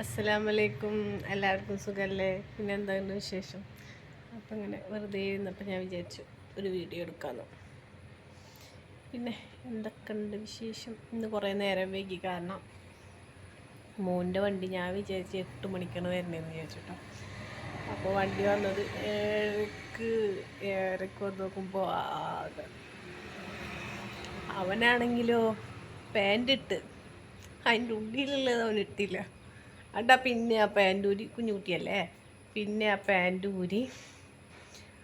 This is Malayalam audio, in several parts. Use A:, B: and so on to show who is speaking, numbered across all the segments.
A: അസ്സലാമലൈക്കും. എല്ലാവർക്കും സുഖമല്ലേ പിന്നെ എന്താണ് വിശേഷം? അപ്പം ഇങ്ങനെ വെറുതെ ഇരുന്നപ്പോൾ ഞാൻ വിചാരിച്ചു ഒരു വീഡിയോ എടുക്കാമെന്ന് പിന്നെ എന്തൊക്കെയുണ്ട് വിശേഷം? ഇന്ന് കുറേ നേരം വൈകി. കാരണം മോന്റെ വണ്ടി ഞാൻ വിചാരിച്ച് എട്ട് മണിക്കാണ് വരുന്നതെന്ന് വിചാരിച്ചിട്ടോ. അപ്പോൾ വണ്ടി വന്നത് ഏഴരക്ക് ഏഴരക്ക് വന്ന് നോക്കുമ്പോൾ ആകെ അവനാണെങ്കിലോ പാന്റ് ഇട്ട് അതിന്റെ ഉള്ളിലുള്ളത് അവൻ ഇട്ടില്ല അണ്ടാ പിന്നെ ആ പാന്റൂരി കുഞ്ഞുകുട്ടിയല്ലേ? പിന്നെ ആ പാന്റൂരി.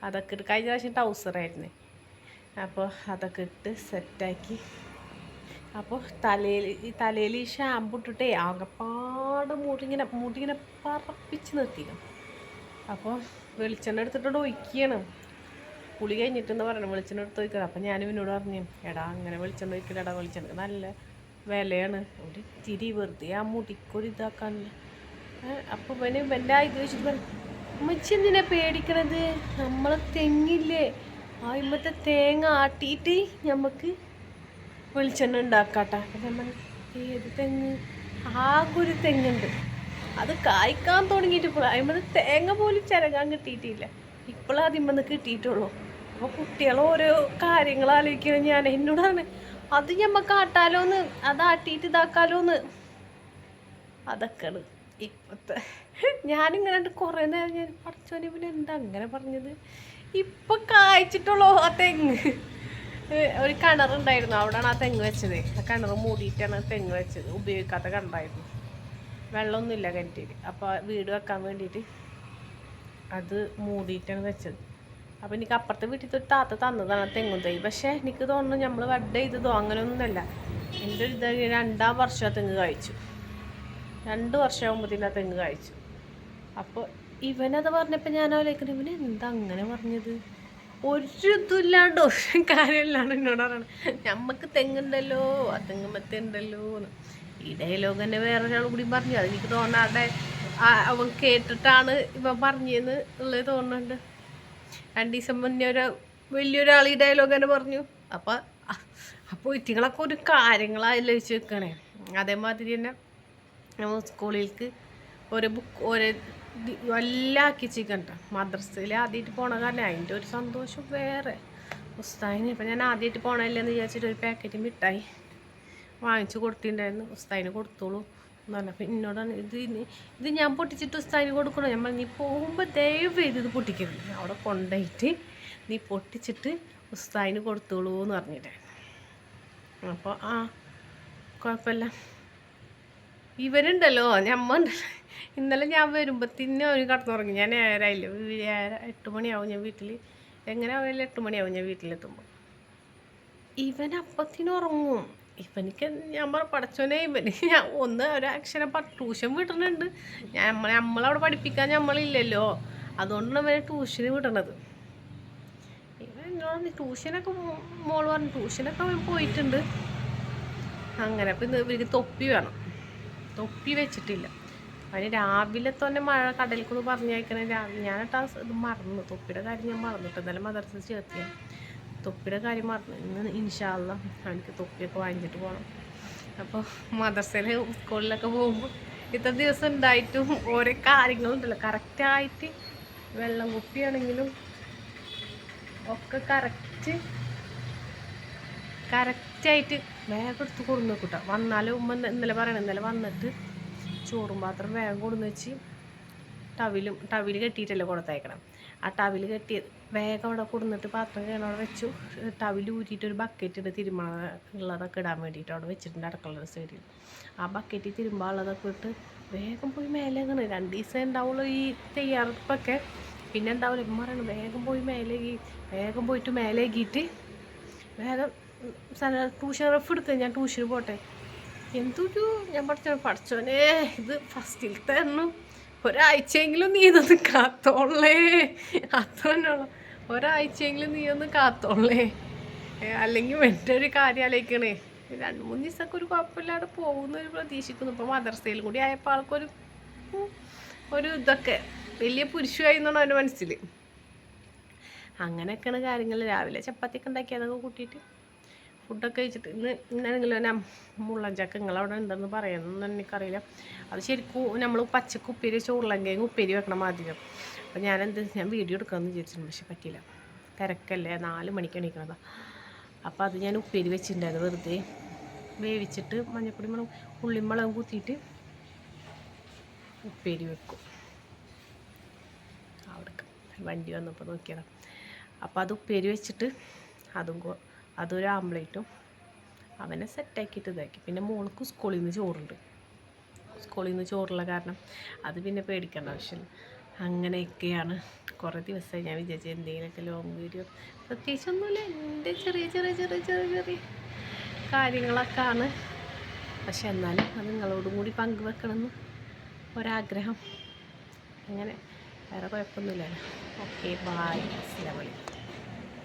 A: അതൊക്കെ ഇട്ട് കഴിഞ്ഞ പ്രാവശ്യം ടൗസറായിരുന്നേ അപ്പോൾ അതൊക്കെ ഇട്ട് സെറ്റാക്കി അപ്പോൾ തലയിൽ ഈ തലയിൽ ഈ ഷാമ്പു ഇട്ടിട്ടേ ആകെപ്പാട് മുടിങ്ങനെ മുടിങ്ങനെ പറപ്പിച്ച് നിർത്തിക്കണം അപ്പോൾ വെളിച്ചെണ്ണ എടുത്തിട്ട് ഒഴിക്കണം കുളി കഴിഞ്ഞിട്ടെന്ന് പറയണം വെളിച്ചെണ്ണ എടുത്ത് ഒഴിക്കണം. അപ്പോൾ ഞാൻ ഇവനോട് പറഞ്ഞു എടാ അങ്ങനെ വെളിച്ചെണ്ണ ഒഴിക്കലടാ വെളിച്ചെണ്ണ. നല്ല വിലയാണ്. ഒരു തിരി വെറുതെ ആ മുടിക്കൊരു ഇതാക്കാൻ അപ്പോൾ ഇവന് ഇവന്റെ ഇത് വെച്ചിട്ട് പറഞ്ഞു ഉമ്മച്ചി എന്തിനാ പേടിക്കണത്? നമ്മളെ തെങ്ങില്ലേ? ആ ഇമ്മത്തെ തേങ്ങ ആട്ടിയിട്ട് നമുക്ക് വെളിച്ചെണ്ണ ഉണ്ടാക്കാട്ടെ. ഏത് തെങ്ങ്? ആകെ ഒരു തെങ്ങുണ്ട്. അത് കായ്ക്കാൻ തുടങ്ങിയിട്ട് ഇപ്പോൾ അതിമ്മത് തേങ്ങ പോലും ചിരകാൻ കിട്ടിയിട്ടില്ല. ഇപ്പോഴും അതിമ്മന്ന് കിട്ടിയിട്ടുള്ളൂ. അപ്പോൾ കുട്ടികൾ ഓരോ കാര്യങ്ങൾ ആലോചിക്കുന്നത് ഞാൻ എന്നോടാണ് അത് ഞമ്മക്ക് ആട്ടാലോന്ന് അത് ആട്ടിയിട്ട് ഇതാക്കാലോന്ന്. അതൊക്കെയാണ് ഇപ്പത്തെ. ഞാനിങ്ങനെ കുറേ നേരം ഞാൻ പഠിച്ചോനെ പിന്നെ എന്താ അങ്ങനെ പറഞ്ഞത്? ഇപ്പം കായ്ച്ചിട്ടുള്ളൂ ആ തെങ്ങ്. ഒരു കിണറുണ്ടായിരുന്നു അവിടെയാണ് ആ തെങ്ങ് വെച്ചത്. ആ കിണർ മൂടിയിട്ടാണ് തെങ്ങ് വെച്ചത്. ഉപയോഗിക്കാത്ത കിണറായിരുന്നു. വെള്ളമൊന്നുമില്ല കിണറ്റിൽ അപ്പോൾ വീട് വെക്കാൻ വേണ്ടിയിട്ട് അത് മൂടിയിട്ടാണ് വെച്ചത്. അപ്പോൾ എനിക്ക് അപ്പുറത്തെ വീട്ടിൽ തൊട്ട് താത്ത തന്നതാണ് തെങ്ങും തൈ. പക്ഷേ എനിക്ക് തോന്നുന്നു നമ്മൾ വഡ് ചെയ്തതോ അങ്ങനെയൊന്നുമല്ല. എന്റെ ഒരു ഇത് രണ്ടാം വർഷം ആ തെങ്ങ് കഴിച്ചു രണ്ട് വർഷമാകുമ്പോഴത്തേനും ആ തെങ്ങ് കഴിച്ചു അപ്പോൾ ഇവനത് പറഞ്ഞപ്പോൾ ഞാൻ ആലോചിക്കുന്നത് ഇവന് എന്താ അങ്ങനെ പറഞ്ഞത്? ഒരു ഇതുമില്ലാണ്ട് ഒരു കാര്യമില്ലാണ് എന്നോട് പറയണം ഞമ്മക്ക് തെങ്ങുണ്ടല്ലോ ആ തെങ്ങുമ്പത്തെ ഉണ്ടല്ലോ എന്ന്. ഈ ഡയലോഗ് തന്നെ വേറൊരാൾ കൂടി പറഞ്ഞു. അത് എനിക്ക് തോന്നാതെ അവൻ കേട്ടിട്ടാണ് ഇവൻ പറഞ്ഞതെന്ന് ഉള്ളത് തോന്നുന്നുണ്ട്. രണ്ട് ദിവസം മുന്നേ ഒരു വലിയൊരാൾ ഈ ഡയലോഗ് തന്നെ പറഞ്ഞു. അപ്പോൾ അപ്പോൾ ഇറ്റിങ്ങളൊക്കെ ഒരു കാര്യങ്ങളായില്ല വെച്ച് വെക്കണേ. അതേമാതിരി തന്നെ നമ്മൾ സ്കൂളിലേക്ക് ഒരു ബുക്ക് ഒരു ദി- ചിക്കണ്ട മദ്രസയിൽ ആദ്യമായിട്ട് പോണ കാരണം അതിന്റെ ഒരു സന്തോഷം വേറെ. ഉസ്താദിന് ഇപ്പം ഞാൻ ആദ്യമായിട്ട് പോണല്ലേ എന്ന് വിചാരിച്ചിട്ട് ഒരു പാക്കറ്റ് മിഠായി വാങ്ങിച്ചു കൊടുത്തിട്ടുണ്ടായിരുന്നു ഉസ്താദിന് കൊടുത്തോളൂ. എന്ന് അപ്പം എന്നോടാണ് ഇത് ഇത് ഞാൻ പൊട്ടിച്ചിട്ട് ഉസ്താദിന് കൊടുക്കണോ? നമ്മൾ നീ പോകുമ്പോൾ ദയവ് ചെയ്ത് ഇത് പൊട്ടിക്കരുത്. അവിടെ കൊണ്ടുപോയിട്ട് നീ പൊട്ടിച്ചിട്ട് ഉസ്താദിന് കൊടുത്തോളൂ എന്ന് പറഞ്ഞിട്ടായിരുന്നു അപ്പോൾ ആ കുഴപ്പമില്ല. ഇവരുണ്ടല്ലോ ഞമ്മ ഉണ്ടല്ലോ ഇന്നലെ ഞാൻ വരുമ്പോൾ തന്നെ അവന് കടന്നുറങ്ങി. ഞാൻ ഏഴരായില്ല ഏഴര എട്ട് മണിയാവും ഞാൻ വീട്ടിൽ എങ്ങനെ ആവില്ല എട്ട് മണിയാവും ഞാൻ വീട്ടിലെത്തുമ്പോൾ ഇവൻ അപ്പത്തിന് ഉറങ്ങും. ഇവനിക്ക് ഞാൻ പറ പഠിച്ചോനെ ഇവന്. ഞാൻ ഒന്ന് ഒരക്ഷരം പ ട്യൂഷൻ വിടുന്നുണ്ട് ഞാൻ നമ്മളെ നമ്മളവിടെ പഠിപ്പിക്കാൻ നമ്മളില്ലല്ലോ. അതുകൊണ്ടാണ് ഇവനെ ട്യൂഷന് വിടണത്. ഇവൻ എന്നോട് ട്യൂഷനൊക്കെ മോൾ പറഞ്ഞു ട്യൂഷനൊക്കെ അവൻ പോയിട്ടുണ്ട്. അങ്ങനെ അപ്പം ഇന്ന് ഇവർക്ക് തൊപ്പി വേണം. തൊപ്പി വെച്ചിട്ടില്ല. അവന് രാവിലെ തന്നെ മഴ കടലിക്കൊന്ന് പറഞ്ഞയക്കണേ. രാവിലെ ഞാനിട്ട് ഇത് മറന്നു. തൊപ്പിയുടെ കാര്യം ഞാൻ മറന്നിട്ട്. എന്നാലും മദർസ ചേർത്തിയ തൊപ്പിയുടെ കാര്യം മറന്നു. ഇന്ന് ഇൻഷാല്ല എനിക്ക് തൊപ്പിയൊക്കെ വാങ്ങിച്ചിട്ട് പോകണം അപ്പോൾ മദർസയിൽ സ്കൂളിലൊക്കെ പോകുമ്പോൾ ഇത്ര ദിവസം ഉണ്ടായിട്ടും ഓരോ കാര്യങ്ങളുണ്ടല്ലോ. കറക്റ്റായിട്ട് വെള്ളം കുപ്പിയാണെങ്കിലും ഒക്കെ കറക്റ്റ് കറക്റ്റായിട്ട് വേഗം എടുത്ത് കൊടുന്ന് വെക്കൂട്ടോ വന്നാലും ഉമ്മ ഇന്നലെ പറയണം ഇന്നലെ വന്നിട്ട് ചോറും പാത്രം വേഗം കൊടുന്ന് വെച്ച് ടവിലും ടവിൽ കെട്ടിയിട്ടല്ലേ കൊടുത്തയക്കണം ആ ടവിൽ കെട്ടി വേഗം അവിടെ കൊടുന്നിട്ട് പാത്രം കയറി അവിടെ വെച്ചു. ടവിൽ ഊരിയിട്ട് ഒരു ബക്കറ്റ് ഇട്ട് തിരുമണ ഉള്ളതൊക്കെ ഇടാൻ വേണ്ടിയിട്ട് അവിടെ വെച്ചിട്ടുണ്ട് അടുക്കളയുടെ സൈഡിൽ ആ ബക്കറ്റിൽ തിരുമ്പാനുള്ളതൊക്കെ ഇട്ട് വേഗം പോയി മേലെ അങ്ങനെ രണ്ട് ദിവസം ഉണ്ടാവുള്ളൂ ഈ തയ്യാറെടുപ്പൊക്കെ. പിന്നെ ഉണ്ടാവില്ല പറയണം വേഗം പോയി മേലെ വേഗം പോയിട്ട് മേലേക്കിയിട്ട് വേഗം ട്യൂഷൻ റഫ് എടുക്കുക ഞാൻ ട്യൂഷന് പോട്ടെ. എന്തൊരു ഞാൻ പഠിച്ചോ പഠിച്ചോനെ ഇത് ഫസ്റ്റിലത്തെ എണ്ണം ഒരാഴ്ചയെങ്കിലും നീ ഇതൊന്ന് കാത്തോളേ. അത്ര തന്നെയുള്ളൂ ഒരാഴ്ചയെങ്കിലും നീ ഒന്ന് കാത്തോളേ. അല്ലെങ്കിൽ മറ്റൊരു കാര്യം ആലോചിക്കണേ. രണ്ട് മൂന്ന് ദിവസമൊക്കെ ഒരു കുഴപ്പമില്ലാതെ പോകുന്ന ഒരു പ്രതീക്ഷിക്കുന്നു. ഇപ്പം മദർസയിൽ കൂടി ആയപ്പോൾ ആൾക്കൊരു ഒരു ഇതൊക്കെ വലിയ പുരുഷമായി എന്നാണ് അവന്റെ മനസ്സിൽ. അങ്ങനെയൊക്കെയാണ് കാര്യങ്ങൾ. രാവിലെ ചപ്പാത്തിയൊക്കെ ഉണ്ടാക്കി അതൊക്കെ കൂട്ടിയിട്ട് ഫുഡൊക്കെ കഴിച്ചിട്ട് ഇന്ന് ഇന്നാണെങ്കിലും ഞാൻ മുള്ളഞ്ചക്ക നിങ്ങൾ അവിടെ ഉണ്ടെന്ന് പറയുന്നൊന്നും എനിക്കറിയില്ല. അത് ശരിക്കും നമ്മൾ പച്ചക്ക് ഉപ്പേരി വെച്ച ഉരുളങ്കയും ഉപ്പേരി വെക്കണം ആദ്യം. ഞാൻ എന്ത് ഞാൻ വീഡിയോ എടുക്കാമെന്ന് വിചാരിച്ചിട്ടുണ്ട് പക്ഷെ പറ്റിയില്ല. തിരക്കല്ലേ നാല് മണിക്ക് എണീക്കണതാ. അപ്പോൾ അത് ഞാൻ ഉപ്പേരി വെച്ചിട്ടുണ്ടായിരുന്നു വെറുതെ. വേവിച്ചിട്ട് മഞ്ഞപ്പൊടി മുളകും ഉള്ളിമുളകും മുളകും കുത്തിയിട്ട് ഉപ്പേരി വെക്കും. അവിടെ വണ്ടി വന്നപ്പോൾ നോക്കിയതാണ് അപ്പോൾ അത് ഉപ്പേരി വെച്ചിട്ട് അതും അതൊരു ആംപ്ലേറ്റും അവനെ സെറ്റാക്കിയിട്ട് ഇതാക്കി. പിന്നെ മോൾക്ക് സ്കൂളിൽ നിന്ന് ചോറുണ്ട്. സ്കൂളിൽ നിന്ന് ചോറുള്ള കാരണം അത് പിന്നെ പേടിക്കേണ്ട ആവശ്യമില്ല. അങ്ങനെയൊക്കെയാണ് കുറേ ദിവസമായി ഞാൻ വിചാരിച്ചു എന്തെങ്കിലുമൊക്കെ ലോങ് വീഡിയോ പ്രത്യേകിച്ചൊന്നുമില്ല. എന്റെ ചെറിയ ചെറിയ ചെറിയ ചെറിയ ചെറിയ കാര്യങ്ങളൊക്കെ ആണ് പക്ഷെ എന്നാലും അത് നിങ്ങളോടും കൂടി പങ്കുവെക്കണമെന്ന് ഒരാഗ്രഹം. അങ്ങനെ വേറെ കുഴപ്പമൊന്നുമില്ലല്ലോ. ഓക്കെ ബായ് അസ്സലാമു അലൈക്കും.